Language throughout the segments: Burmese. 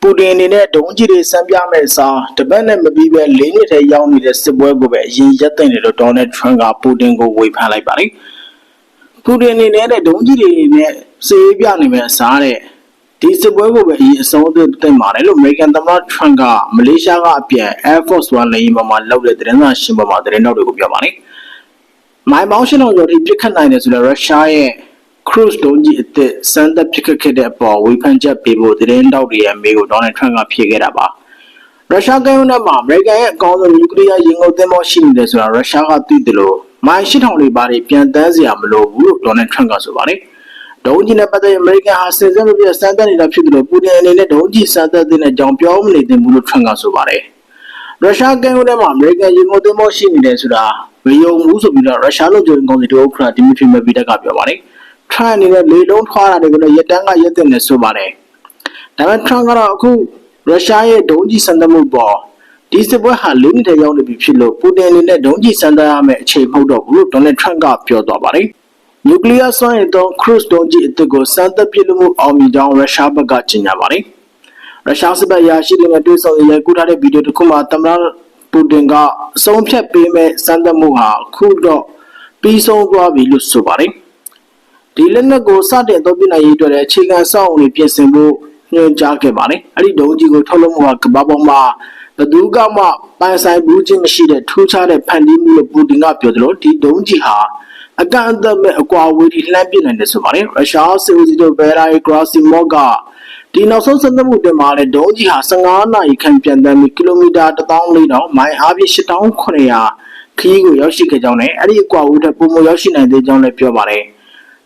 ပူတင်အနေနဲ့ဒုံးကြီးတွေစမ်းပြမဲ့အစားတပတ်နဲ့မပြီးပဲ၄နှစ်ထဲရောက်နေတဲ့စစ်ပွဲကိုပဲအရင်ရက်သိမ့်တယ်လို့ဒေါ်နယ်ထရန့်ကပူတင်ကိုဝေဖန်လိုက်ပါတယ်ပူတင်အနေနဲ့ဒုံးကြီးတွေနဲ့စေးပြနေမဲ့အစားတဲ့ဒီစစ်ပွဲကိုပဲအရင်အဆုံးအသတ်သိမ့်ပါတယ်လို့ American သမ္မတထရန့်ကမလေးရှားကအပြန် Air Force One လေယာဉ်ပေါ်မှာလောက်တဲ့သတင်းစာရှင်းပွဲမှာသတင်းတောက်တွေကိုပြောပါတယ်မိုင်ပေါင်းရှင်းအောင်ကျော်ထိပြစ်ခတ်နိုင်တယ်ဆိုတော့ရုရှားရဲ့ cruise ဒုံးကြီးအသစ်စမ်းသပ်ပြစ်ခတ်ခဲ့တဲ့အပေါ်ဝေဖန်ချက်ပေးဖို့သတင်းတောက်တွေရဲ့မေးကိုဒေါ်နယ်ထရန့်ကဖြေခဲ့တာပါရုရှားကမ်းရိုးတန်းမှာအမေရိကန်ရဲ့အကောင်းဆုံးနျူကလ িয়ার ရင်ငုပ်သင်းပေါ်ရှိနေတယ်ဆိုတာရုရှားကသိတယ်လို့မိုင်8000တွေပါတွေပြန်တန်းစရာမလိုဘူးလို့ဒေါ်နယ်ထရန့်ကဆိုပါတယ်ဒုံးကြီးနဲ့ပတ်သက်ရင်အမေရိကန်ဟာစင်စက်မပြတ်စမ်းသပ်နေတာဖြစ်တယ်လို့ပူတင်အနေနဲ့ဒုံးကြီးစမ်းသပ်တဲ့အကြောင်းပြောမနေသင့်ဘူးလို့ထရန့်ကဆိုပါတယ်ရုရှားကမ်းရိုးတန်းမှာအမေရိကန်ရင်ငုပ်သင်းပေါ်ရှိနေတယ်ဆိုတာမယုံဘူးဆိုပြီးတော့ရုရှားလူကြုံကောင်စီတို့ခရာဒီမီထရီမက်ဗီတက်ကပြောပါတယ် ထရန့်အနေနဲ့လေလုံးထွားတာတွေကိုလည်းရက်တန်းကရက်တင်နေဆိုပါတယ်။ဒါပေမဲ့ထရန့်ကတော့အခုရုရှားရဲ့ဒုံးကျည်စံသတ်မှုပေါ်ဒီစစ်ပွဲဟာလေးနှစ်တည်းရောက်နေပြီဖြစ်လို့ပူတင်အနေနဲ့ဒုံးကျည်စံသတ်ရမယ့်အခြေမဟုတ်တော့ဘူးလို့ဒေါ်နယ်ထရန့်ကပြောသွားပါတယ်။နျူကလ িয়ার စွမ်းရည်သုံး cruise ဒုံးကျည်အသစ်ကိုစမ်းသပ်ပစ်လွှတ်မှုအောင်မြင်ကြောင်းရုရှားဘက်ကကြေညာပါတယ်။ရုရှားစစ်ဘက်ရာရှိတွေနဲ့တွေ့ဆုံရေးကူထားတဲ့ဗီဒီယိုတစ်ခုမှာသမ္မတပူတင်ကအဆုံးဖြတ်ပေးမဲ့စမ်းသပ်မှုဟာအခုတော့ပြီးဆုံးသွားပြီလို့ဆိုပါတယ်။ ဒီလက်နက်ကိုစတင်အသုံးပြုနိုင်ရေးအတွက်လည်းအခြေခံစောင့်အုံတွေပြင်ဆင်ဖို့ညွှန်ကြားခဲ့ပါတယ်။အဲ့ဒီဒုံးကြီးကိုထုတ်လုပ်မှုကကမ္ဘာပေါ်မှာဘယ်သူကမှပိုင်ဆိုင်ဘူးချင်းမရှိတဲ့ထူးခြားတဲ့ဖန်တီးမှုလို့ပူတင်ကပြောသလိုဒီဒုံးကြီးဟာအကန့်အသတ်မဲ့အကွာအဝေးထိလှမ်းပစ်နိုင်တယ်ဆိုပါတယ်။ရုရှားစစ်ဦးစီးချုပ်ဗယ်ရာဂရာစီမော့ကဒီနောက်ဆုံးစံသတ်မှုတင်မှာလည်းဒုံးကြီးဟာ15နာရီခန့်ပြန်တမ်းပြီးကီလိုမီတာ1400မိုင်အားဖြင့်8900ခရီးကိုရောက်ရှိခဲ့ကြောင်းနဲ့အဲ့ဒီအကွာအဝေးထက်ပိုမိုရောက်ရှိနိုင်သေးကြောင်းလည်းပြောပါတယ်။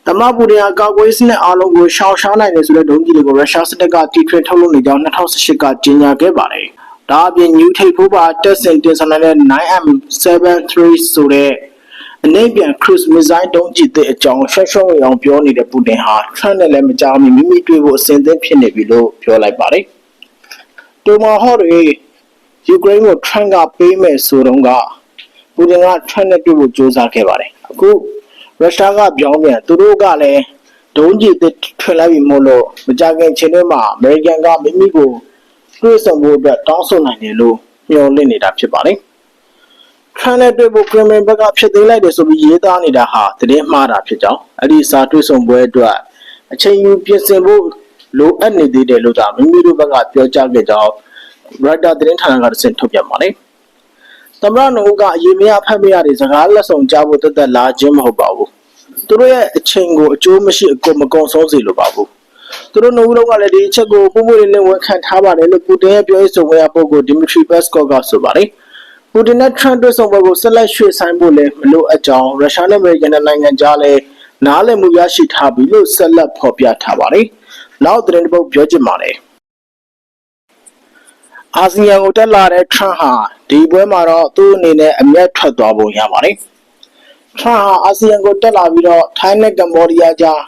တမပူရီယာကာကွယ်စနစ်အားလုံးကိုရှောင်ရှားနိုင်တယ်ဆိုတဲ့ဒုံးကြီးတွေကိုရုရှားစစ်တပ်ကတီထွင်ထုတ်လုပ်နေကြောင်း2018ကကြေညာခဲ့ပါတယ်။ဒါအပြင် New ထိပ်ဖိုးပါတက်ဆင်တင်ဆောင်တဲ့ 9M73 ဆိုတဲ့အနိမ့်ပြန် cruise missile ဒုံးကြီးတဲ့အကြောင်းရှော့ရှော့ဝေအောင်ပြောနေတဲ့ပူတင်ဟာထရန့်နဲ့လည်းမကြောက်မီမိမိတွေ့ဖို့အစဉ်သင့်ဖြစ်နေပြီလို့ပြောလိုက်ပါတယ်။တိုမာဟော့တွေယူကရိန်းကိုထရန့်ကပေးမယ်ဆိုတော့ကပူတင်ကထရန့်နဲ့တွေ့ဖို့ကြိုးစားခဲ့ပါတယ်။အခု ရုရှားကပြောင်းပြန်သူတို့ကလည်းဒုံးကျည်တစ်ထွင်လိုက်ပြီမို့လို့မကြခင်ချိန်တွေမှာအမေရိကန်ကမိမိကိုတွေ့ဆုံဖို့အတွက်တောင်းဆိုနိုင်တယ်လို့မျှော်လင့်နေတာဖြစ်ပါတယ်။ခရန်နဲ့တွေ့ဖို့ကရမင်ဘက်ကဖြစ်သိမ်းလိုက်တယ်ဆိုပြီးရေးသားနေတာဟာသတင်းမှားတာဖြစ်ကြောင်းအဲ့ဒီစာတွေ့ဆုံပွဲအတွက်အချိန်ယူပြင်ဆင်ဖို့လိုအပ်နေသေးတယ်လို့သာမိမိတို့ဘက်ကပြောကြားခဲ့ကြောင်းရိုက်တာသတင်းဌာနကတစင်ထုတ်ပြန်ပါတယ်။ သမ္မတနိုကအရေးမရဖတ်မရတွေစကားလက်ဆောင်ကြားဖို့တက်တက်လာခြင်းမဟုတ်ပါဘူးသူတို့ရဲ့အချိန်ကိုအကျိုးမရှိအကုန်မကုန်ဆုံးစေလိုပါဘူးသူတို့နိုဦးလုံးကလည်းဒီအချက်ကိုပုံမှန်လေးနဲ့ဝန်ခံထားပါတယ်လို့ပူတင်ရဲ့ပြောရေးဆိုခွင့်ရပုဂ္ဂိုလ်ဒီမထရီဘက်စကော့ကဆိုပါတယ်ပူတင်နဲ့ထရန့်တွေ့ဆုံပွဲကိုဆက်လက်ရွှေ့ဆိုင်းဖို့လည်းမလိုအပ်ကြောင်းရုရှားနဲ့အမေရိကန်နိုင်ငံကြားလည်းနားလည်မှုရရှိထားပြီလို့ဆက်လက်ဖော်ပြထားပါတယ်နောက်သတင်းတစ်ပုဒ်ပြောချင်ပါတယ်အာဆီယံကိုတက်လာတဲ့ထရန့်ဟာ ဒီပွဲမှာတော့သူ့အနေနဲ့အမျက်ထွက်သွားပုံရပါတယ်။ထရန့်ဟာအာဆီယံကိုတက်လာပြီးတော့ထိုင်းနဲ့ကမ္ဘောဒီးယားကြား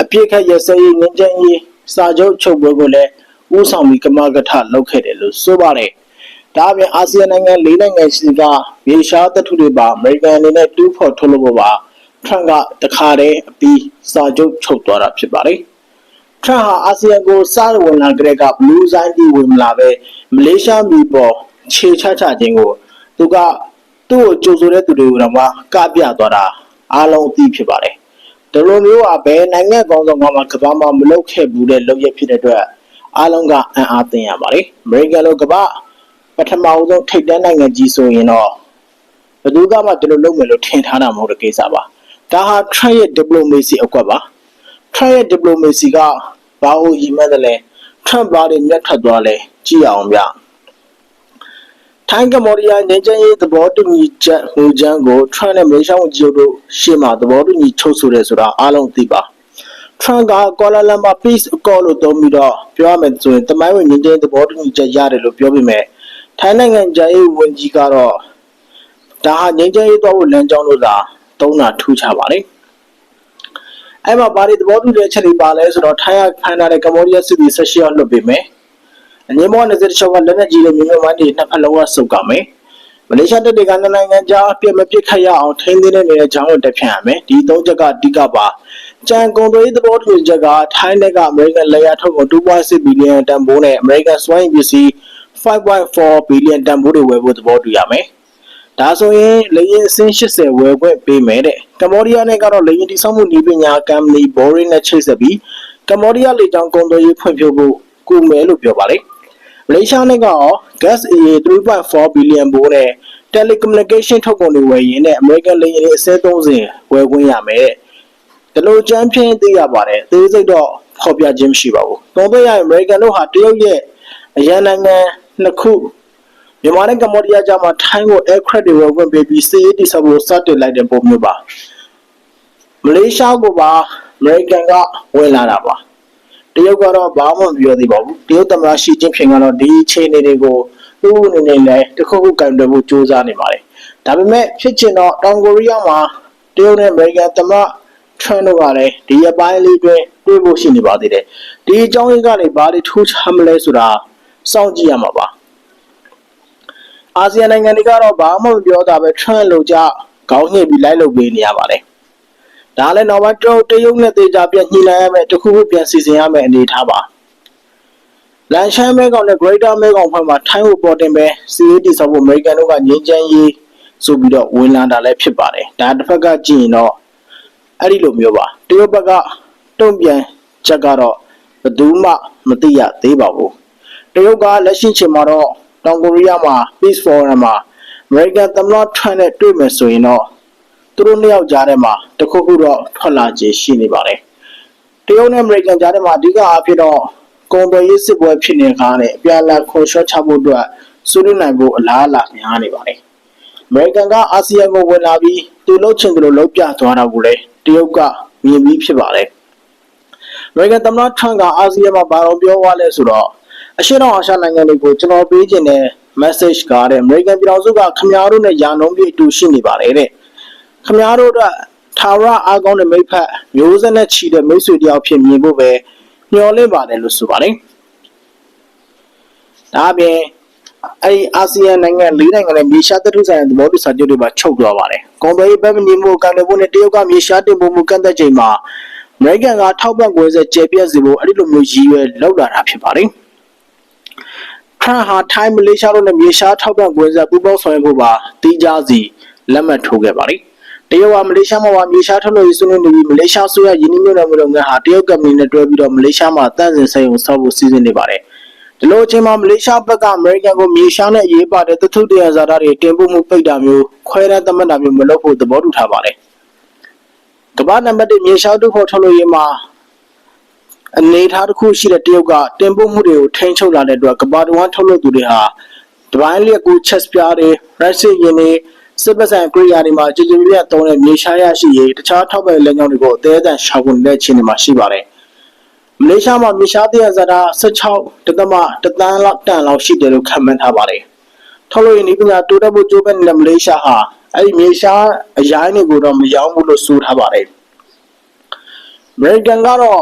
အပြစ်ခတ်ရစရေးငင်းချင်ရေးစာချုပ်ချုပ်ပွဲကိုလည်းဦးဆောင်ပြီးကမကထလုပ်ခဲ့တယ်လို့ဆိုပါတယ်။ဒါအပြင်အာဆီယံနိုင်ငံ၄နိုင်ငံရှိကမြေရှားသတ္ထုတွေပါအမေရိကန်အနေနဲ့တူးဖော်ထုတ်လုပ်ဖို့ပါထရန့်ကတခါတည်းအပြီးစာချုပ်ချုပ်သွားတာဖြစ်ပါတယ်။ထရန့်ဟာအာဆီယံကိုစရဝင်လာကြတဲ့ကဘလူးဇိုင်းတီဝင်မလာပဲမလေးရှားပြည်ပေါ် ခြေချချခြင်းကိုသူကသူ့ကိုကြိုဆိုတဲ့သူတွေကိုတော့မှကပြသွားတာအားလုံးအသိဖြစ်ပါတယ်။ဒီလိုမျိုးကဘယ်နိုင်ငံကောင်းဆောင်ကမှကမ္ဘာမှာမလုပ်ခဲ့ဘူးတဲ့လုပ်ရဖြစ်တဲ့အတွက်အားလုံးကအံ့အားသင့်ရပါတယ်။အမေရိကန်လိုကမ္ဘာပထမအဆုံးထိပ်တန်းနိုင်ငံကြီးဆိုရင်တော့ဘယ်သူကမှဒီလိုလုပ်မယ်လို့ထင်ထားတာမဟုတ်တဲ့ကိစ္စပါ။ဒါဟာ Trump ရဲ့ diplomacy အကွက်ပါ။ Trump ရဲ့ diplomacy ကဘာလို့ရည်မှန်းတယ်လဲ။ Trump ဘာတွေမြတ်ထွက်သွားလဲကြည့်အောင်ဗျ။ ထိုင်းကမ္ဘောဒီးယားငြိမ်းချမ်းရေးသဘောတူညီချက်မူကြမ်းကို Trump နဲ့မလေးရှားဝန်ကြီးချုပ်တို့ရှေ့မှာသဘောတူညီချုပ်ဆိုတယ်ဆိုတာအားလုံးသိပါ။ Trump က Kuala Lumpur Peace Accord လို့သုံးပြီးတော့ပြောရမယ်ဆိုရင်တမိုင်းဝင်ငြိမ်းချမ်းရေးသဘောတူညီချက်ရတယ်လို့ပြောပေမဲ့ထိုင်းနိုင်ငံခြားရေးဝန်ကြီးကတော့ဒါဟာငြိမ်းချမ်းရေးတော့ဖို့လမ်းကြောင်းလို့သာသုံးတာထူးခြားပါတယ်။အဲ့မှာဘာတွေသဘောတူတဲ့အချက်တွေပါလဲဆိုတော့ထိုင်းကဖမ်းထားတဲ့ကမ္ဘောဒီးယားစစ်သည်၁၈ယောက်လွှတ်ပေးမယ်။ အငင်းမော20ချောက်ကလက်နက်ကြီးတွေမြေမြမန်းတွေနှစ်ဖက်လုံးကစုပ်ကမယ်။မလေးရှားတပ်တွေကနိုင်ငံကြားအပြစ်မပစ်ခတ်ရအောင်ထိန်းသိမ်းနေတဲ့ကြောင်းကိုတက်ဖြန့်ရမယ်။ဒီသုံးချက်ကအဓိကပါကြံကုန်သွယ်ရေးသဘောတူညီချက်ကထိုင်းနဲ့ကအမေရိကန်လေယာထုတ်ကုန်2.6ဘီလီယံတန်ဖိုးနဲ့အမေရိကန်စွမ်းအင်ပစ္စည်း5.4ဘီလီယံတန်ဖိုးတွေဝယ်ဖို့သဘောတူရမယ်။ဒါဆိုရင်လေယာဉ်အစင်း80ဝယ်ခွင့်ပေးမယ်တဲ့။ကမ္ဘောဒီးယားနဲ့ကတော့လေယာဉ်တည်ဆောက်မှုနည်းပညာကုမ္ပဏီ Boring နဲ့ချိတ်ဆက်ပြီးကမ္ဘောဒီးယားလေကြောင်းကုန်သွယ်ရေးဖွံ့ဖြိုးဖို့ကူမယ်လို့ပြောပါလေ။မ လေးရှားနဲ့ကရော gas AA 3.4ဘီလီယံဘိုးနဲ့ telecommunication ထုတ်ကုန်တွေဝယ်ရင်နဲ့ American လေယာဉ်တွေအစဲ30ဝယ်ခွင့်ရမယ်တဲ့။ဒီလိုကြမ်းဖြင်းသိရပါတယ်။သေးစိတ်တော့ဖော်ပြခြင်းမရှိပါဘူး။သုံးသပ်ရရင် American တို့ဟာတရုတ်ရဲ့အရန်နိုင်ငံနှစ်ခုမြန်မာနဲ့ကမ္ဘောဒီးယားကြားမှာထိုင်းကို aircraft တွေဝယ်ခွင့်ပေးပြီးစစ်ရေးတိစောက်ဖို့စတင်လိုက်တဲ့ပုံမျိုးပါ။မလေးရှားကိုပါ American ကဝင်လာတာပါ။ တရုတ်ကတော့ဘာမှမပြောသေးပါဘူး။တရုတ်သမ္မတရှီကျင်းဖျင်ကတော့ဒီအခြေအနေတွေကိုသူ့အနေနဲ့လည်းတစ်ခုခုကင်တွယ်ဖို့ကြိုးစားနေပါတယ်။ဒါပေမဲ့ဖြစ်ချင်တော့တောင်ကိုရီးယားမှာတရုတ်နဲ့အမေရိကန်သမ္မတထရန့်တို့ကလည်းဒီရက်ပိုင်းလေးတွင်တွေ့ဖို့ရှိနေပါသေးတယ်။ဒီအကြောင်းရင်းကနေဘာတွေထူးခြားမလဲဆိုတာစောင့်ကြည့်ရမှာပါ။အာဆီယံနိုင်ငံတွေကတော့ဘာမှမပြောတာပဲထရန့်လိုကြခေါင်းညှိပြီးလိုက်လုပ်ပေးနေရပါတယ်။ ဒါလည်းနောက်ပိုင်းတရုတ်တရုတ်နဲ့တေချာပြန်ညှိနှိုင်းရမယ်တခုခုပြန်စီစဉ်ရမယ်အနေထားပါ။လန်ရှမ်းမဲကောင်နဲ့ Greater မဲကောင်ဖွဲ့မှာထိုင်းကိုပေါ်တင်ပဲစီးရီးတီဆောက်ဖို့အမေရိကန်တို့ကငြင်းချမ်းရေးဆိုပြီးတော့ဝင်လာတာလည်းဖြစ်ပါတယ်။ဒါတစ်ဖက်ကကြည့်ရင်တော့အဲ့ဒီလိုမျိုးပါတရုတ်ဘက်ကတုံ့ပြန်ချက်ကတော့ဘယ်သူမှမသိရသေးပါဘူးတရုတ်ကလက်ရှိချိန်မှာတော့တောင်ကိုရီးယားမှာ Peace Forum မှာ American သမ္မတ Trump နဲ့တွေ့မယ်ဆိုရင်တော့ သူတို့နှစ်ယောက်ကြားထဲမှာတခုခုတော့ထွက်လာခြင်းရှိနေပါတယ်တရုတ်နဲ့ American ကြားထဲမှာအဓိကအားဖြင့်တော့ကုန်သွယ်ရေးစစ်ပွဲဖြစ်နေတဲ့ခါနဲ့အပြန်အလှန်ခွန်ရှော့ချဖို့အတွက်ဆွေးနွေးနိုင်ဖို့အလားအလာများနေပါတယ်အမေရိကန်ကအာဆီယံကိုဝင်လာပြီးသူလှုပ်ချင်တယ်လို့လှုပ်ပြသွားတာကိုလည်းတရုတ်ကမြင်ပြီးဖြစ်ပါတယ်။အမေရိကန်သမ္မတထရန့်ကအာဆီယံမှာဘာလို့ပြောသွားလဲဆိုတော့အရှေ့တောင်အာရှနိုင်ငံတွေကိုကျွန်တော်ပေးခြင်းတဲ့ message ကတဲ့အမေရိကန်ပြည်ထောင်စုကခမားတို့နဲ့ယာနုံးပြည့်အတူရှိနေပါတယ်တဲ့။ ခမားတို့ကထာဝရအားကောင်းတဲ့မိဖက်မျိုးစက်နဲ့ချီတဲ့မိတ်ဆွေတယောက်ဖြစ်မြင်ဖို့ပဲမျှော်လင့်ပါတယ်လို့ဆိုပါတယ်။ဒါအပြင်အဲ့ဒီအာဆီယံနိုင်ငံ၄နိုင်ငံနဲ့မြေရှားတထုဆိုင်ရာသဘောတူစာချုပ်တွေပါချုပ်သွားပါတယ်။ကွန်ပဏီဘက်မညီမှုကန်တယ်ဖို့နဲ့တရုတ်ကမြေရှားတင်ပို့မှုကန့်သက်ချိန်မှာအမေရိကန်ကထောက်ပံ့ကွယ်ဆက်ကျေပြည့်စီဖို့အဲ့ဒီလိုမျိုးရည်ရွယ်လောက်လာတာဖြစ်ပါတယ်။ထရန်ဟာထိုင်းမလေးရှားတို့နဲ့မြေရှားထောက်ပံ့ကွယ်ဆက်ပူးပေါင်းဆောင်ရွက်ဖို့ပါတီးကြစီလက်မှတ်ထိုးခဲ့ပါတယ်။ တရုတ်ကမလေးရှားမှာပါမြေရှားထုတ်လုပ်ရေးဆွေးနွေးနေပြီးမလေးရှားဆိုရယင်းနှိမ့်မြုပ်နှံမှုလုပ်ငန်းဟာတရုတ်ကမ္ပဏီနဲ့တွဲပြီးတော့မလေးရှားမှာတန့်စင်ဆိုင်ုံဆောက်ဖို့စီစဉ်နေပါတယ်။ဒီလိုအချိန်မှာမလေးရှားဘက်ကအမေရိကန်ကိုမြေရှားနဲ့အရေးပါတဲ့သထုတရဇာတာတွေတင်ပို့မှုပိတ်တာမျိုးခွဲရမ်းသတ်မှတ်တာမျိုးမလုပ်ဖို့သဘောတူထားပါတယ်။ကမ္ဘာနံပါတ်1မြေရှားတို့ဖို့ထုတ်လို့ရေးမှာအနေထားတစ်ခုရှိတဲ့တရုတ်ကတင်ပို့မှုတွေကိုထိန်းချုပ်လာတဲ့အတွက်ကမ္ဘာတဝန်းထုတ်လုပ်သူတွေဟာဒီပိုင်းလျက်ကူချက်ပြားတွေရက်စစ်ရင်တွေ စစ်ပဆိုင်ကရိယာတွေမှာကြည်ကြည်ပြည့်သုံးတဲ့မြေရှားရရှိရေးတခြားထောက်ပံ့လက်ညောင်းတွေကိုအသေးအံရှာဖွေနေတဲ့အခြေအနေမှာရှိပါတယ်။မလေးရှားမှာမြေရှားတရဇာတာ16တသမတသန်းလောက်တန်လောက်ရှိတယ်လို့ခန့်မှန်းထားပါတယ်။ထုတ်လို့ရင်းဒီပညာတိုးတက်ဖို့ကြိုးပမ်းနေတဲ့မလေးရှားဟာအဲ့ဒီမြေရှားအရိုင်းတွေကိုတော့မရောင်းဘူးလို့ဆိုထားပါတယ်။အမေရိကန်ကတော့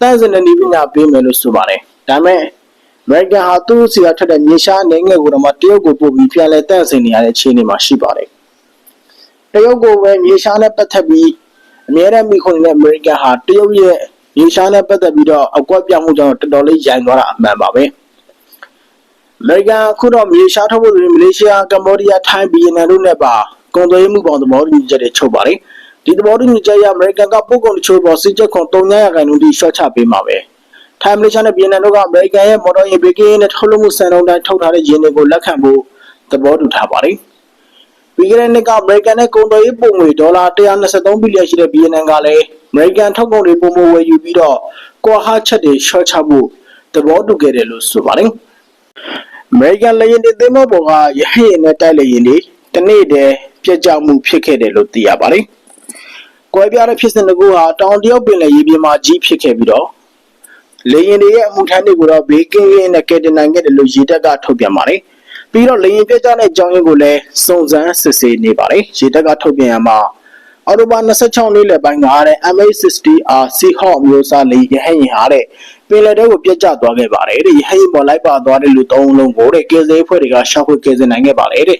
တန်းစင်တဲ့ဒီပညာပေးမယ်လို့ဆိုပါတယ်။ဒါပေမဲ့အမေရိကန်ဟာသူ့စီကထွက်တဲ့မြေရှားအနေငယ်ကိုတော့မှတရုတ်ကိုပို့ပြီးပြန်လဲတန့်စင်နေရတဲ့အခြေအနေမှာရှိပါတယ်။ တရုတ်ကိုပဲမြေရှားနဲ့ပတ်သက်ပြီးအများနဲ့မိခွန်နေတဲ့အမေရိကန်ဟာတရုတ်ရဲ့ရေရှားနဲ့ပတ်သက်ပြီးတော့အကွက်ပြမှုကြောင့်တော်တော်လေးရိုင်သွားတာအမှန်ပါပဲအမေရိကန်အခုတော့မြေရှားထုတ်ဖို့မလေးရှားကမ္ဘောဒီးယားထိုင်းဗီယက်နမ်တို့နဲ့ပါကုန်သွယ်မှုပေါင်းသဘောတူညီချက်တွေချုပ်ပါတယ်ဒီသဘောတူညီချက်အရအမေရိကန်ကပို့ကုန်တချို့ပေါ်စစ်ချက်ခွန်300ရာခိုင်နှုန်းထိရှော့ချပေးမှာပဲထိုင်းမလေးရှားနဲ့ဗီယက်နမ်တို့ကအမေရိကန်ရဲ့မော်တော်ယာဉ်ဘေကင်းနဲ့ထုတ်လုပ်မှုစံနှုန်းတိုင်းထုတ်ထားတဲ့ယာဉ်တွေကိုလက်ခံဖို့သဘောတူထားပါတယ် ပြီးခဲ့တဲ့နှစ်ကအမေရိကန်နဲ့ကုန်သွယ်ရေးပုံငွေဒေါ်လာ123ဘီလီယံရှိတဲ့ဗီယက်နမ်ကလည်းအမေရိကန်ထုတ်ကုန်တွေပုံမဝယ်ယူပြီးတော့ကွာဟချက်တွေရှော့ချဖို့သဘောတူခဲ့တယ်လို့ဆိုပါတယ်။အမေရိကန်လေယာဉ်တွေသင်းမောပေါ်ကရဟရင်နဲ့တိုက်လေယာဉ်တွေတနေ့တည်းပြက်ကျမှုဖြစ်ခဲ့တယ်လို့သိရပါတယ်။ကွဲပြားတဲ့ဖြစ်စဉ်တကူဟာတောင်တရုတ်ပင်လယ်ရေပြင်မှာကြီးဖြစ်ခဲ့ပြီးတော့လေယာဉ်တွေရဲ့အမှုထမ်းတွေကိုတော့ဘေးကင်းကင်းနဲ့ကယ်တင်နိုင်ခဲ့တယ်လို့ရေတပ်ကထုတ်ပြန်ပါတယ်။ ပြီးတော့လေရင်ပြကြတဲ့အကြောင်းရင်းကိုလည်းစုံစမ်းစစ်ဆေးနေပါတယ်ရေတပ်ကထုတ်ပြန်ရမှာအော်တိုဘာ26နေ့လယ်ပိုင်းကတဲ့ MH60R Seahawk မျိုးစားလေရဟရင်ဟာတဲ့ပင်လယ်ထဲကိုပြတ်ကျသွားခဲ့ပါတယ်တဲ့ရဟရင်ပေါ်လိုက်ပါသွားတဲ့လူသုံးလုံးကိုတဲ့ကယ်ဆယ်ဖွဲ့တွေကရှောက်ခွေကယ်ဆယ်နိုင်ခဲ့ပါတယ်တဲ့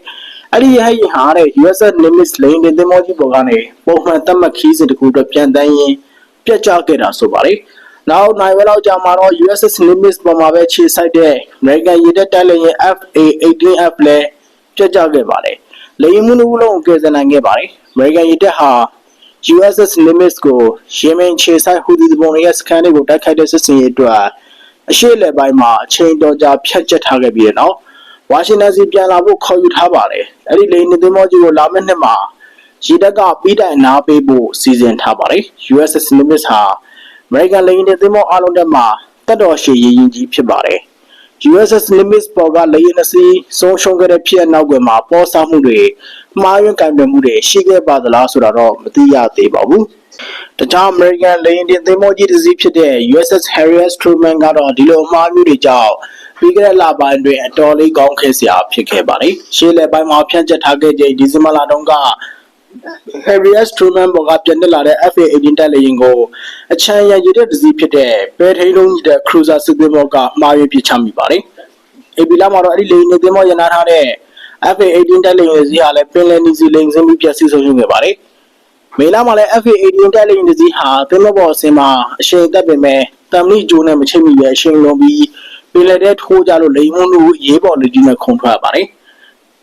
အဲ့ဒီရဟရင်ဟာတဲ့ USS Nimitz လေယာဉ်တင်သင်္ဘောကြီးပေါ်ကနေပုံမှန်သတ်မှတ်ခီးစဉ်တစ်ခုအတွက်ပြန်တန်းရင်းပြပြတ်ကျခဲ့တာဆိုပါတယ်။ နောက်နိုင်ဝဲလောက်ကြာမှာတော့ USS Nimitz ပေါ်မှာပဲခြေဆိုင်တဲ့ American ရေတပ်တပ်လည်းရင် FA-18F လည်းပြတ်ကျခဲ့ပါတယ်။လေယာဉ်မှုနှစ်ခုလုံးကိုကယ်ဆယ်နိုင်ခဲ့ပါတယ်။ American ရေတပ်ဟာ USS Nimitz ကိုယီမင်ခြေဆိုင်ဟူဒီဘုံရဲ့စခန်းတွေကိုတိုက်ခိုက်တဲ့စစ်စင်ရေးအတွက်အရှိလေပိုင်းမှာအချိန်တော်ကြာဖျက်ကျက်ထားခဲ့ပြီးတဲ့နောက်ဝါရှင်တန်စီပြန်လာဖို့ခေါ်ယူထားပါတယ်။အဲ့ဒီလေယာဉ်သင်္ဘောကြီးကိုလာမယ့်နှစ်မှာရေတပ်ကပြီးတိုင်နာပေးဖို့စီစဉ်ထားပါတယ်။ USS Nimitz ဟာ American လေယာဉ်သင်္ဘောအားလုံးထဲမှာတက်တော်ရှည်ရရင်ကြီးဖြစ်ပါတယ်။ USS Nimitz ပေါ်ကလေယာဉ်နှစ်စီးဆုံးရှုံးခဲ့တဲ့ဖြစ်အနောက်ကွယ်မှာပေါ်စားမှုတွေမှားယွင်းကံပြမှုတွေရှိခဲ့ပါသလားဆိုတာတော့မသိရသေးပါဘူး။တခြား American လေယာဉ်တင်သင်္ဘောကြီးတစ်စီးဖြစ်တဲ့ USS Harry S. Truman ကတော့ဒီလိုအမှားမျိုးတွေကြောင့်ပြီးခဲ့တဲ့လပိုင်းအတွင်းအတော်လေးကောင်းခဲ့စရာဖြစ်ခဲ့ပါတယ်။ရှေ့လက်ပိုင်းမှာဖြန့်ကျက်ထားခဲ့တဲ့ဒီဇင်ဘာလတုန်းက Harry S. Truman ဘောကပြန်တက်လာတဲ့ FA-18 တက်လေယာဉ်ကိုအချမ်းရရတဲ့တစ်စီးဖြစ်တဲ့ပဲထိန်လုံးကြီးတဲ့ Cruiser စစ်သင်္ဘောကမှားယွင်းပစ်ချမိပါတယ်။ AB လာမှာတော့အဲ့ဒီလေယာဉ်သင်္ဘောရနာထားတဲ့ FA-18 တက်လေယာဉ်စီးဟာလည်းပင်လယ်နီစီလိန်စင်းပြီးပျက်စီးဆုံးရှုံးခဲ့ပါတယ်။မေလာမှာလည်း FA-18 တက်လေယာဉ်တစ်စီးဟာသင်္ဘောပေါ်အစင်မှာအရှိန်တက်ပင်မဲ့တမ်လီဂျိုးနဲ့မချိတ်မိပဲအရှိန်လွန်ပြီးပင်လယ်ထဲထိုးကြလို့လိန်မွန်းတို့ရေးပေါ်လူကြီးနဲ့ခုန်ထွက်ရပါတယ်။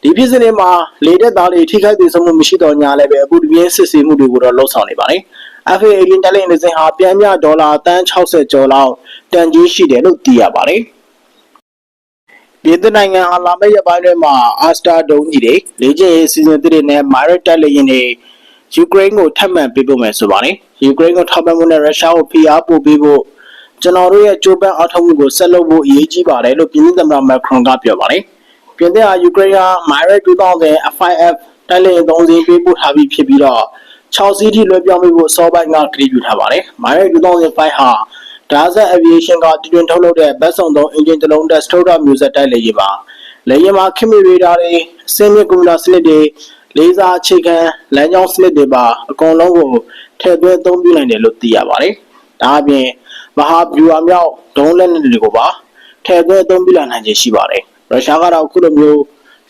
ဒီဖြစ်စဉ်တွေမှာလေတက်သားတွေထိခိုက်သေးဆုံးမှုမရှိတော့ညာလည်းပဲအခုဒီပြင်းစစ်ဆေးမှုတွေကိုတော့လှုပ်ဆောင်နေပါတယ်။ FA-18 တက်လေယာဉ်တစ်စင်းဟာပြန်မြဒေါ်လာတန်း60ကျော်လောက်တန်ကြီးရှိတယ်လို့သိရပါတယ်။ပြည်သူနိုင်ငံဟာလာမယ့်ရက်ပိုင်းတွေမှာအာစတာဒုံးကြီးတွေလေ့ကျင့်ရေးစီစဉ်တွေနဲ့မိုင်ရက်တက်လေယာဉ်တွေယူကရိန်းကိုထပ်မံပေးပို့မယ်ဆိုပါတယ်။ယူကရိန်းကိုထောက်ပံ့မှုနဲ့ရုရှားကိုဖိအားပို့ပေးဖို့ကျွန်တော်တို့ရဲ့ကြိုးပမ်းအားထုတ်မှုကိုဆက်လုပ်ဖို့အရေးကြီးပါတယ်လို့ပြည်သူ့သမ္မတမက်ခရွန်ကပြောပါတယ်။ ပြည်သူ့ဟာယူကရိန်းကမိုင်ရက်2000 F5F တက်လေယာဉ်သုံးစီးပေးပို့ထားပြီးဖြစ်ပြီးတော့6စီးထိလွှဲပြောင်းပေးဖို့စောပိုင်းကကတိပြုထားပါတယ်။မိုင်ရက်2005ဟာဒါဇက် aviation ကတည်တွင်ထုတ်လုပ်တဲ့ဘတ်စုံသုံးအင်ဂျင်တစ်လုံးတက်စတိုတာမျိုးဆက်တိုက်လေယာဉ်ပါလေယာဉ်မှာခင်မီရေဒါတွေအစင်းမြင့်ကွန်ပျူတာစနစ်တွေလေးစားအခြေခံလမ်းကြောင်းစနစ်တွေပါအကုန်လုံးကိုထည့်သွင်းအသုံးပြုနိုင်တယ်လို့သိရပါတယ်ဒါအပြင်မဟာဗျူဟာမြောက်ဒုံးလက်နက်တွေကိုပါထည့်သွင်းအသုံးပြုလာနိုင်ခြင်းရှိပါတယ် ရုရှားကတော့အခုလိုမျိုး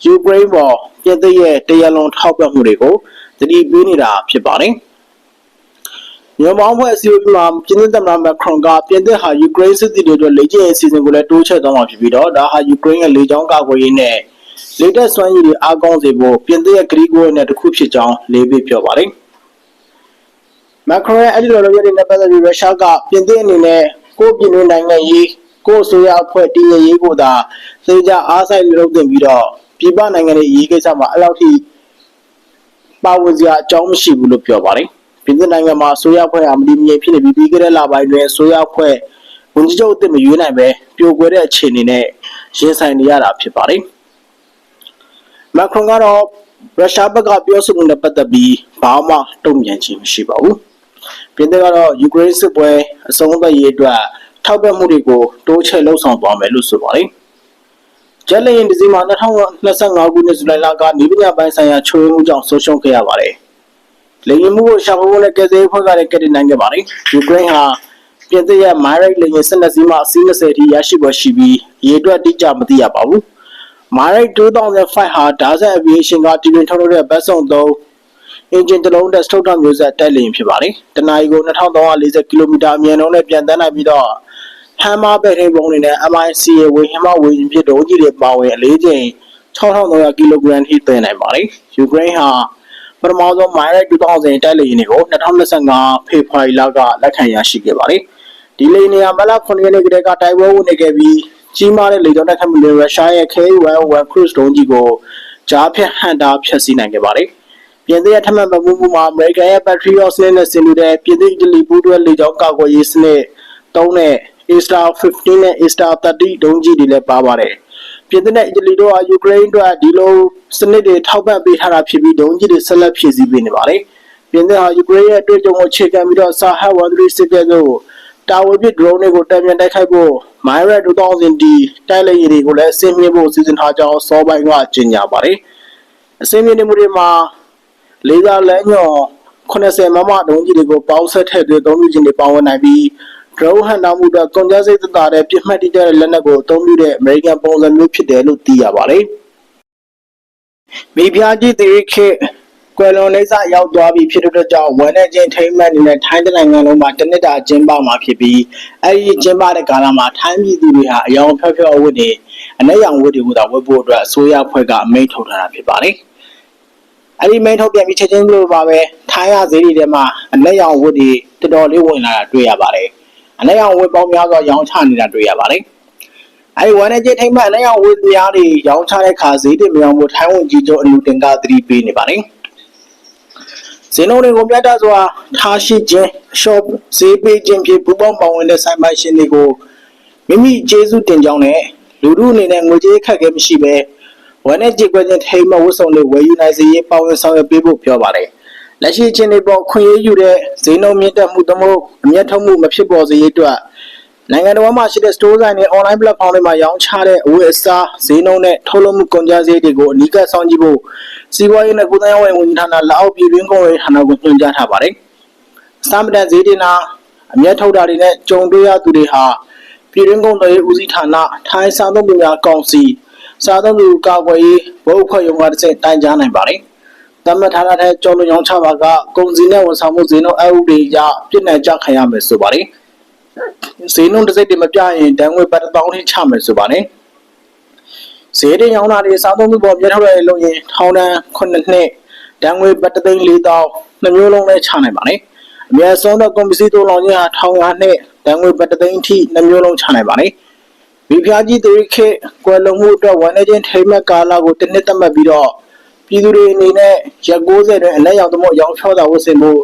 ယူကရိန်းပေါ်ပြည်သူရဲ့တရားလွန်ထောက်ပံ့မှုတွေကိုတတိပေးနေတာဖြစ်ပါတယ်မြန်မာအဖွဲ့အစည်းအဝေးမှာပြည်သူ့သမ္မတမက်ခရွန်ကပြည်သူဟာယူကရိန်းစစ်သည်တွေအတွက်လေ့ကျင့်ရေးအစီအစဉ်ကိုလည်းတိုးချဲ့သွားမှာဖြစ်ပြီးတော့ဒါဟာယူကရိန်းရဲ့လေကြောင်းကာကွယ်ရေးနဲ့လေတပ်စွမ်းရည်တွေအားကောင်းစေဖို့ပြည်သူရဲ့ဂရီးကိုနဲ့တစ်ခုဖြစ်ကြောင်းလေးပေးပြောပါတယ်မက်ခရွန်ရဲ့အဲ့ဒီလိုလုပ်ရတဲ့ပတ်သက်ပြီးရုရှားကပြည်သူအနေနဲ့ကိုယ့်ပြည်တွင်းနိုင်ငံရေး ကိုယ့်အစိုးရအဖွဲ့တည်ငြိမ်ရေးကိုသာစေကြအားစိုက်လုပ်တင်ပြီးတော့ပြည်ပနိုင်ငံတွေအရေးကိစ္စမှာအဲ့လောက်ထိပါဝင်စရာအကြောင်းမရှိဘူးလို့ပြောပါတယ်ပြည်သူနိုင်ငံမှာအစိုးရဖွဲ့အမလီမြေဖြစ်နေပြီးပြီးခဲ့တဲ့လပိုင်းတွင်အစိုးရဖွဲ့ဝန်ကြီးချုပ်အသစ်မရွေးနိုင်ပဲပြိုကွယ်တဲ့အခြေအနေနဲ့ရင်ဆိုင်နေရတာဖြစ်ပါတယ်။မက်ခရွန်ကတော့ရုရှားဘက်ကပြောဆိုမှုနဲ့ပတ်သက်ပြီးဘာမှတုံ့ပြန်ခြင်းမရှိပါဘူး။ပြည်သူကတော့ယူကရိန်းစစ်ပွဲအဆုံးသတ်ရေးအတွက် ထောက်ပံ့မှုတွေကိုတိုးချဲ့လှုံ့ဆော်သွားမယ်လို့ဆိုပါတယ်။ဂျက်လီယင်ဒီဇီမှာ2025ခုနှစ်ဇူလိုင်လကနေပညာပိုင်းဆိုင်ရာချိုးယွင်းမှုကြောင့်ဆုံးရှုံးခဲ့ရပါတယ်။လေယာဉ်မှုကိုရှာဖွေဖို့နဲ့ကယ်ဆယ်ရေးဖွဲ့ကလည်းကယ်တင်နိုင်ခဲ့ပါတယ်။ယူကရိန်းဟာပြင်သစ်ရဲ့မိုင်းရိုက်လေယာဉ်12စီးမှအစီး20ထိရရှိပွဲရှိပြီးရေအတွက်တိကျမသိရပါဘူး။မိုင်းရိုက်2005ဟာဒါဇက် aviation ကတည်တွင်ထုတ်လုပ်တဲ့ဘတ်စုံသုံးအင်ဂျင်တစ်လုံးနဲ့စတုတ်ထမျိုးဆက်တက်လေယာဉ်ဖြစ်ပါတယ်။တနအီကို2340ကီလိုမီတာအမြင့်နှုန်းနဲ့ပြန်တန်းနိုင်ပြီးတော့ ဟမ်မာပဲထိန်ပုံတွေနဲ့ MICA ဝေဟင်မဝေဟင်ဖြစ်ဒုံးကြီးတွေပါဝင်အလေးချိန်6300ကီလိုဂရမ်ထိသယ်နိုင်ပါတယ်။ယူကရိန်းဟာပထမဆုံးမိုင်းရိုက်2000တိုက်လေယာဉ်တွေကို2025ဖေဖော်ဝါရီလကလက်ခံရရှိခဲ့ပါတယ်။ဒီလေယာဉ်တွေကမလ9ရက်နေ့ကတည်းကတိုက်ပွဲဝင်နေခဲ့ပြီးကြီးမားတဲ့လေကြောင်းတိုက်ခိုက်မှုတွေရုရှားရဲ့ K101 cruise ဒုံးကြီးကိုကြားဖြတ်ဟန်တာဖျက်ဆီးနိုင်ခဲ့ပါတယ်။ပြင်သစ်ရဲ့ထပ်မံပမှုမှုမှာအမေရိကန်ရဲ့ Patriot စနစ်နဲ့ဆင်တူတဲ့ပြင်သစ်အီတလီပူးတွဲလေကြောင်းကာကွယ်ရေးစနစ်တုံးတဲ့ A-Star 15နဲ့ A-Star 30ဒုံးကြီးတွေလည်းပါပါတယ်။ပြည်သူနဲ့အီတလီတို့ဟာယူကရိန်းအတွက်ဒီလိုစနစ်တွေထောက်ပံ့ပေးထားတာဖြစ်ပြီးဒုံးကြီးတွေဆက်လက်ဖြည့်ဆည်းပေးနေပါတယ်။ပြည်သူဟာယူကရိန်းရဲ့အတွေ့အကြုံကိုအခြေခံပြီးတော့စာဟတ်136ကဲ့သို့တာဝေပစ် drone တွေကိုတံပြန်တိုက်ခိုက်ဖို့ Myra 2000D တိုက်လေယာဉ်တွေကိုလည်းအစင်းမြင့်ဖို့စီစဉ်ထားကြောင်းစောပိုင်းကကြေညာပါတယ်။အစင်းမြင့်မှုတွေမှာလေသာလမ်းညော်80မမဒုံးကြီးတွေကိုပေါင်းဆက်ထည့်သွင်းသုံးပြုခြင်းတွေပါဝင်နိုင်ပြီး drone ဟန်တာမှုအတွက်ကုန်ကျစရိတ်သက်သာတဲ့ပြစ်မှတ်တိကျတဲ့လက်နက်ကိုအသုံးပြုတဲ့ American ပုံစံမျိုးဖြစ်တယ်လို့သိရပါတယ်။မိဖုရားကြီးသီရိခေကွယ်လွန်နေစာရောက်သွားပြီဖြစ်တဲ့အတွက်ကြောင့်ဝန်နဲ့ချင်းထိမ့်မှတ်နေတဲ့ထိုင်းတိုင်းနိုင်ငံလုံးမှာတစ်နှစ်တာကျင်းပမှာဖြစ်ပြီးအဲဒီကျင်းပတဲ့ကာလမှာထိုင်းပြည်သူတွေဟာအယောင်ဖျောက်ဖျောက်အဝတ်တွေအနက်ရောင်ဝတ်တွေကိုသာဝတ်ဖို့အတွက်အစိုးရဖွဲ့ကအမိန့်ထုတ်ထားတာဖြစ်ပါတယ်။အဲဒီမိန့်ထုတ်ပြန်ပြီးချက်ချင်းလို့ပါပဲထိုင်းရဈေးတွေထဲမှာအနက်ရောင်ဝတ်တွေတော်တော်လေးဝင်လာတာတွေ့ရပါတယ်။ အနက်ရောင်ဝတ်ပေါင်းများစွာရောင်းချနေတာတွေ့ရပါတယ်။အဲဒီဝန်နဲ့ချင်းထိမ့်မှတ်အနက်ရောင်ဝတ်များတွေရောင်းချတဲ့အခါဈေးတွေမရောင်းဖို့ထိုင်းဝန်ကြီးချုပ်အလူတင်ကသတိပေးနေပါတယ်။ဈေးနှုန်းတွေကိုပြတ်သားစွာထားရှိခြင်းအလျှော့ဈေးပေးခြင်းဖြင့်ပူးပေါင်းပါဝင်တဲ့ဆိုင်ပိုင်ရှင်တွေကိုမိမိကျေးဇူးတင်ကြောင်းနဲ့လူမှုအနေနဲ့ငွေကြေးအခက်အခဲမရှိဘဲဝန်နဲ့ကြေကွက်ခြင်းထိမ်းမဝတ်ဆောင်တွေဝယ်ယူနိုင်စေရေးပါဝင်ဆောင်ရွက်ပေးဖို့ပြောပါတယ်။ လက်ရှိအချိန်တွေပေါ်ခွင့်ရယူတဲ့ဈေးနှုန်းမြင့်တက်မှုတမို့အမျက်ထုတ်မှုမဖြစ်ပေါ်စေရေးအတွက်နိုင်ငံတော်မှာရှိတဲ့ store ဆိုင်တွေ online platform တွေမှာရောင်းချတဲ့အဝတ်အစားဈေးနှုန်းနဲ့ထုတ်လုပ်မှုကုန်ကျစရိတ်တွေကိုအနီးကပ်ဆောင်ကြည့်ဖို့စီးပွားရေးနဲ့ကုသရေးဝန်ကြီးဌာနလက်အောက်ပြည်တွင်းကုန်ရေးဌာနကိုညွှန်ကြားထားပါတယ်။စမ်းပဒန်ဈေးတင်တာအမျက်ထုတ်တာတွေနဲ့ကြုံတွေ့ရသူတွေဟာပြည်တွင်းကုန်ရေးဦးစီးဌာနထိုင်းစားသုံးသူများကောင်စီစားသုံးသူကာကွယ်ရေးဘုတ်ဖွဲ့ရုံးကတစ်ဆင့်တိုင်ကြားနိုင်ပါတယ်။ တမတ်ထားတဲ့ကျော်လွန်ရောင်းချပါကကုန်စည်နဲ့ဝန်ဆောင်မှုဈေးနှုန်းအဥပဒေအရပြည်နယ်ကြခံရမယ်ဆိုပါတယ်။ဈေးနှုန်းတစ်စိတ်တည်းမပြရင်ဒဏ်ငွေပတ်တောင်းထိချမယ်ဆိုပါတယ်။ဈေးတင်ရောင်းတာတွေစားသုံးမှုပေါ်မြတ်ထုတ်ရလို့ရင်ထောင်ဒဏ်9နှစ်ဒဏ်ငွေပတ်သိန်း4တောင်းနှမျိုးလုံးနဲ့ချနိုင်ပါတယ်။အများဆုံးသောကွန်ပစ္စည်းတိုးလောင်ခြင်းဟာထောင်5နှစ်ဒဏ်ငွေပတ်သိန်းအထိနှမျိုးလုံးချနိုင်ပါတယ်။မိဖုရားကြီးသတိခေတ်ကွယ်လွန်မှုအတွက်ဝန်နေချင်းထိမ့်မဲ့ကာလကိုတစ်နှစ်သတ်မှတ်ပြီးတော့ ပြည်သူတွေအနေနဲ့ရက်60တွင်အလက်ရောက်သမို့ရောင်းချောတာဝတ်ဆင်ဖို့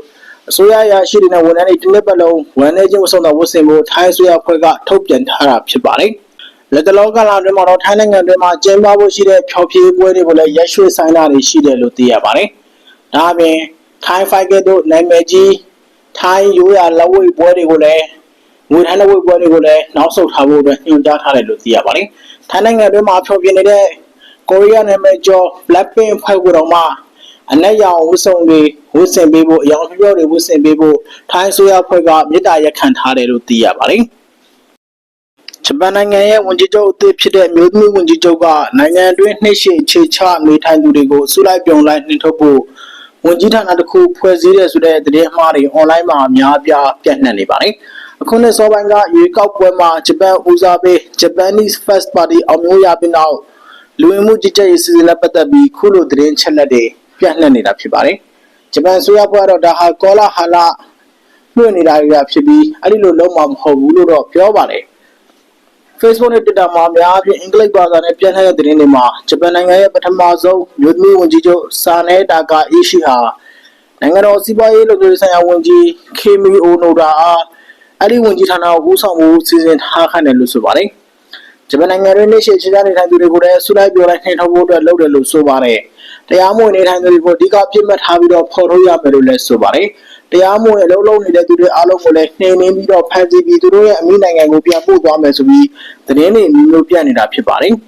အစိုးရရရှိတဲ့ဝန်ထမ်းတွေတစ်နှစ်ပတ်လုံးဝန်နေချင်းဝတ်ဆောင်တာဝတ်ဆင်ဖို့ထိုင်းအစိုးရဖွဲ့ကထုတ်ပြန်ထားတာဖြစ်ပါတယ်။လက်တလောကလာတွင်မှာတော့ထိုင်းနိုင်ငံတွင်မှာကျင်းပဖို့ရှိတဲ့ဖျော်ဖြေပွဲတွေကိုလည်းရက်ရွှေ့ဆိုင်တာတွေရှိတယ်လို့သိရပါတယ်။ဒါအပြင်ထိုင်းဖိုက်ကတို့နာမည်ကြီးထိုင်းရိုးရာလက်ဝိတ်ပွဲတွေကိုလည်းငွေထိုင်းလက်ဝိတ်ပွဲတွေကိုလည်းနောက်ဆုတ်ထားဖို့အတွက်ညွှန်ကြားထားတယ်လို့သိရပါတယ်။ထိုင်းနိုင်ငံတွင်မှာဖျော်ဖြေနေတဲ့ ကိုရီးယားနာမည်ကျော် Blackpink ဖွဲ့ကိုတော့မှအနက်ရောင်ဝတ်စုံတွေဝတ်ဆင်ပေးဖို့အယောင်ပြောတွေဝတ်ဆင်ပေးဖို့ထိုင်းဆိုရဖွဲ့ကမြေတားရက်ခံထားတယ်လို့သိရပါတယ်။ဂျပန်နိုင်ငံရဲ့ဝန်ကြီးချုပ်အသစ်ဖြစ်တဲ့မျိုးသမီးဝန်ကြီးချုပ်ကနိုင်ငံအတွင်းနှိမ့်ရှေခြေချနေထိုင်သူတွေကိုအစုလိုက်ပြုံလိုက်နှင်ထုတ်ဖို့ဝန်ကြီးဌာနတစ်ခုဖွဲ့စည်းတယ်ဆိုတဲ့သတင်းအမှားတွေအွန်လိုင်းမှာအများအပြားပြန့်နှံ့နေပါတယ်။အခုနှစ်စောပိုင်းကရွေးကောက်ပွဲမှာဂျပန်ဦးစားပေး Japanese First Party အောင်မြင်ရပြီးနောက် လူဝင်မှုကြီးကြပ်ရေးစီစဉ်လက်ပတ်သက်ပြီးခုလိုသတင်းချက်လက်တွေပြန့်နှံ့နေတာဖြစ်ပါတယ်။ဂျပန်ဆိုရဖွဲ့ကတော့ဒါဟာကောလာဟလလွှင့်နေတာတွေဖြစ်ပြီးအဲ့ဒီလိုလုံးဝမဟုတ်ဘူးလို့တော့ပြောပါတယ်။ Facebook နဲ့ Twitter မှာအများအပြားအင်္ဂလိပ်ဘာသာနဲ့ပြန့်နှံ့တဲ့သတင်းတွေမှာဂျပန်နိုင်ငံရဲ့ပထမဆုံးမြို့သမီးဝန်ကြီးချုပ်ဆာနဲတာကာအီရှိဟာနိုင်ငံတော်စီးပွားရေးလုပ်ငန်းဆိုင်ရာဝန်ကြီးခေမီအိုနိုဒါအားအဲ့ဒီဝန်ကြီးဌာနကိုဦးဆောင်မှုစီစဉ်ထားခိုင်းတယ်လို့ဆိုပါတယ်။ ဂျပန်နိုင်ငံတွင်းနေရှိချေချာနေထိုင်သူတွေကိုလည်းဆူလိုက်ပြောလိုက်နှင်ထုတ်ဖို့အတွက်လုပ်တယ်လို့ဆိုပါတယ်။တရားမဝင်နေထိုင်သူတွေကိုအဓိကပြစ်မှတ်ထားပြီးတော့ဖော်ထုတ်ရမယ်လို့လည်းဆိုပါတယ်။တရားမဝင်အလုပ်လုပ်နေတဲ့သူတွေအားလုံးကိုလည်းနှိမ်နင်းပြီးတော့ဖမ်းဆီးပြီးသူတို့ရဲ့အမိနိုင်ငံကိုပြန်ပို့သွားမယ်ဆိုပြီးသတင်းတွေမျိုးမျိုးပြနေတာဖြစ်ပါတယ်။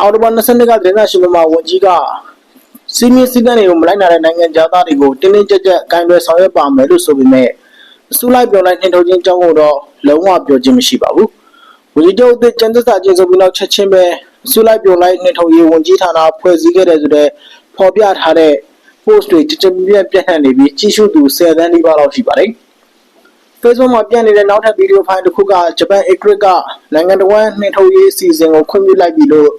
အော်တိုဘာ22ကသတင်းစာရှင်းလင်းပွဲမှာဝန်ကြီးကစီမင်းစည်းကမ်းတွေကိုမလိုက်နာတဲ့နိုင်ငံသားတွေကိုတင်းတင်းကြပ်ကြပ်ကိုင်တွယ်ဆောင်ရွက်ပါမယ်လို့ဆိုပေမဲ့အစုလိုက်ပြောလိုက်နှင်ထုတ်ခြင်းကြောင့်တော့လုံးဝပြောခြင်းမရှိပါဘူး။ ဝန်ကြီးချုပ်အသစ်ကျန်းသစ္စာကျင်းစုပြီးနောက်ချက်ချင်းပဲအစုလိုက်ပြောလိုက်နှင်ထုတ်ရေးဝန်ကြီးဌာနဖွဲ့စည်းခဲ့တဲ့ဆိုတဲ့ဖော်ပြထားတဲ့ post တွေကြကြပြန့်ပြန့်နှံ့နေပြီးကြီးစုသူ10သန်းနီးပါးလောက်ရှိပါတယ်။ Facebook မှာပြန့်နေတဲ့နောက်ထပ်ဗီဒီယိုဖိုင်တစ်ခုကဂျပန် Acrylic ကနိုင်ငံတော်ဝန်နှင်ထုတ်ရေးအစီအစဉ်ကိုခွင့်ပြုလိုက်ပြီလို့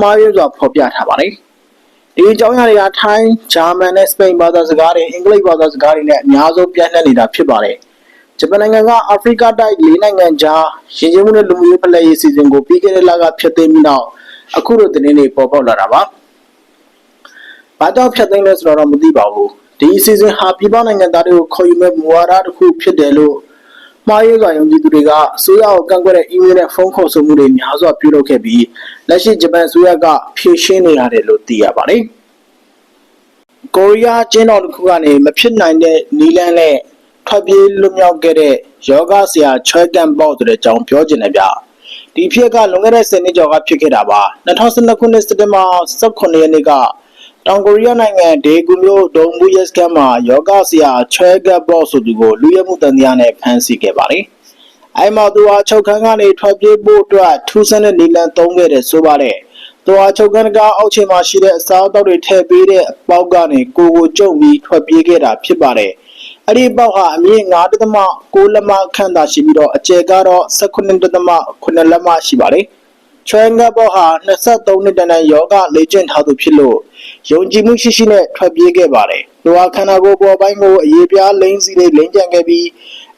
မှားယွင်းစွာဖော်ပြထားပါတယ်။ဒီအကြောင်းအရာတွေကထိုင်း၊ဂျာမန်နဲ့စပိန်ဘာသာစကားတွေအင်္ဂလိပ်ဘာသာစကားတွေနဲ့အများဆုံးပြန့်နှံ့နေတာဖြစ်ပါတယ်။ ဂျပန်နိုင်ငံကအာဖရိကတိုက်၄နိုင်ငံကြားရင်းချင်းမှုနဲ့လူမှုရေးဖလှယ်ရေးအစီအစဉ်ကိုပြီးခဲ့တဲ့လကဖျက်သိမ်းပြီးနောက်အခုလိုသတင်းတွေပေါ်ပေါက်လာတာပါ။ဘာကြောင့်ဖျက်သိမ်းလဲဆိုတော့မသိပါဘူး။ဒီအစီအစဉ်ဟာပြည်ပနိုင်ငံသားတွေကိုခေါ်ယူမဲ့မူဝါဒတစ်ခုဖြစ်တယ်လို့မှားယွင်းစွာယုံကြည်သူတွေကအစိုးရကိုကန့်ကွက်တဲ့အီးမေးလ်နဲ့ဖုန်းခေါ်ဆိုမှုတွေများစွာပြုလုပ်ခဲ့ပြီးလက်ရှိဂျပန်အစိုးရကဖြေရှင်းနေရတယ်လို့သိရပါတယ်။ကိုရီးယားကျင်းတော်တစ်ခုကနေမဖြစ်နိုင်တဲ့နီလန်းနဲ့ ထွက်ပြေးလွတ်မြောက်ခဲ့တဲ့ယောဂဆရာချွဲကန်ပေါ့ဆိုတဲ့အကြောင်းပြောချင်တယ်ဗျ။ဒီဖြစ်ကလွန်ခဲ့တဲ့10နှစ်ကျော်ကဖြစ်ခဲ့တာပါ2012ခုနှစ်စက်တင်ဘာ18ရက်နေ့ကတောင်ကိုရီးယားနိုင်ငံဒေဂူမြို့ဒုံမူယက်စကန်မှာယောဂဆရာချွဲကပ်ဘော့ဆိုသူကိုလူရဲမှုတန်တရားနဲ့ဖမ်းဆီးခဲ့ပါတယ်။အဲမှာသူဟာချုပ်ခန်းကနေထွက်ပြေးဖို့အတွက်ထူးဆန်းတဲ့နေလန်သုံးခဲ့တယ်ဆိုပါတယ်။သူဟာချုပ်ကန်တကားအောက်ခြေမှာရှိတဲ့အစားအသောက်တွေထည့်ပေးတဲ့အပေါက်ကနေကိုကိုကျုံပြီးထွက်ပြေးခဲ့တာဖြစ်ပါတယ်။ အဲ့ဒီအပေါက်ဟာအမြင့်9.6လက်မခန့်သာရှိပြီးတော့အကျယ်ကတော့18.8လက်မရှိပါတယ်။ချွဲငတ်ဘော့ဟာ23နှစ်တန်းတန်းယောဂလေ့ကျင့်ထားသူဖြစ်လို့ယုံကြည်မှုရှိရှိနဲ့ထွက်ပြေးခဲ့ပါတယ်။သူဟာခန္ဓာကိုယ်ပေါ်ပိုင်းကိုအရေးပြားလိမ့်စီလေးလိမ့်ကြံခဲ့ပြီး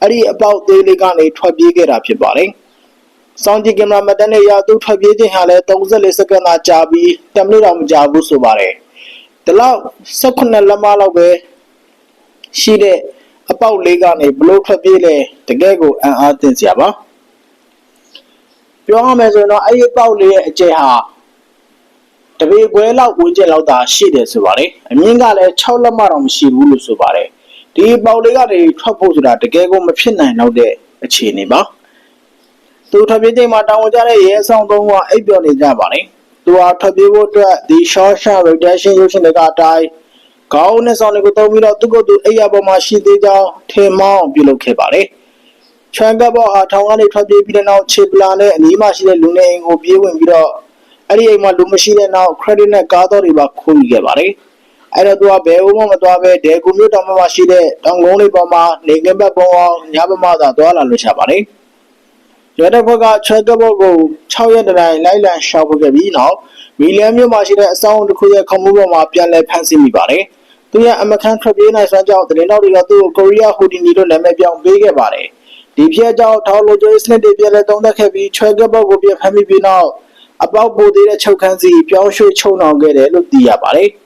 အဲ့ဒီအပေါက်သေးလေးကနေထွက်ပြေးခဲ့တာဖြစ်ပါတယ်။စောင်းကြည့်ကင်မရာမတ်တန်းနဲ့ရာသူထွက်ပြေးခြင်းဟာလည်း34စက္ကန့်သာကြာပြီး10မိနစ်တောင်မကြာဘူးဆိုပါတယ်။ဒီလောက်18လက်မလောက်ပဲရှိတဲ့ အပေါက်လေးကနေဘလို့ထွက်ပြေးလဲတကယ်ကိုအံ့အားသင့်စရာပါ။ပြောရမယ်ဆိုရင်တော့အဲ့ဒီပေါက်လေးရဲ့အကျယ်ဟာတပေခွဲလောက်ဝန်းကျင်လောက်သာရှိတယ်ဆိုပါတယ်အမြင့်ကလည်း6လက်မတောင်မရှိဘူးလို့ဆိုပါတယ်ဒီပေါက်လေးကနေထွက်ဖို့ဆိုတာတကယ်ကိုမဖြစ်နိုင်တော့တဲ့အခြေအနေပါသူထွက်ပြေးချိန်မှာတောင်းဝကြတဲ့ရဲဆောင်သုံးကအိပ်ပျော်နေကြပါတယ်သူဟာထွက်ပြေးဖို့အတွက်ဒီ short shot rotation ရုပ်ရှင်တွေကအတိုင်း ခေါင်းနဲ့ဆောင်တွေကိုသုံးပြီးတော့သူ့ကိုယ်သူအိပ်ရပေါ်မှာရှိသေးကြောင်းထင်မောင်းပြုလုပ်ခဲ့ပါတယ်ချွမ်ကပ်ဘော့ဟာထောင်ကနေထွက်ပြေးပြီးတဲ့နောက်ခြေပလာနဲ့အနီးမှာရှိတဲ့လူနေအိမ်ကိုပြေးဝင်ပြီးတော့အဲ့ဒီအိမ်မှာလူမရှိတဲ့နောက် credit နဲ့ကားတော်တွေပါခိုးယူခဲ့ပါတယ်။အဲ့တော့သူကဘယ်ဦးမှမသွားပဲဒဲကူမြို့တောင်မှာရှိတဲ့တောင်ကုန်းလေးပေါ်မှာနေကင်းဘက်ပုံအောင်ညဘက်မှသာသွားလာလို့ချပါတယ်။ရဲတပ်ဖွဲ့ကချွမ်ကပ်ဘော့ကို6ရက်တိုင်လိုက်လံရှာဖွေခဲ့ပြီးနောက်မီလီယံမြို့မှာရှိတဲ့အဆောင်တစ်ခုရဲ့ခုံမှုပေါ်မှာပြန်လည်ဖမ်းဆီးမိပါတယ်။ သူရဲ့အမခန်းထွက်ပြေးနိုင်စွမ်းကြောင့်သတင်းတော်တွေကသူ့ကိုကိုရီးယားဟူဒီနီလို့နာမည်ပြောင်းပေးခဲ့ပါတယ်။ဒီဖြစ်အကြောင်းထောက်လိုကျိုးစနစ်တွေပြန်လည်သုံးသပ်ခဲ့ပြီးချွဲကပ်ဘောက်ကိုပြန်ဖမ်းမိပြီးနောက်အပေါက်ပိုသေးတဲ့ချုပ်ခန်းစီပြောင်းရွှေ့ချုံအောင်ခဲ့တယ်လို့သိရပါတယ်။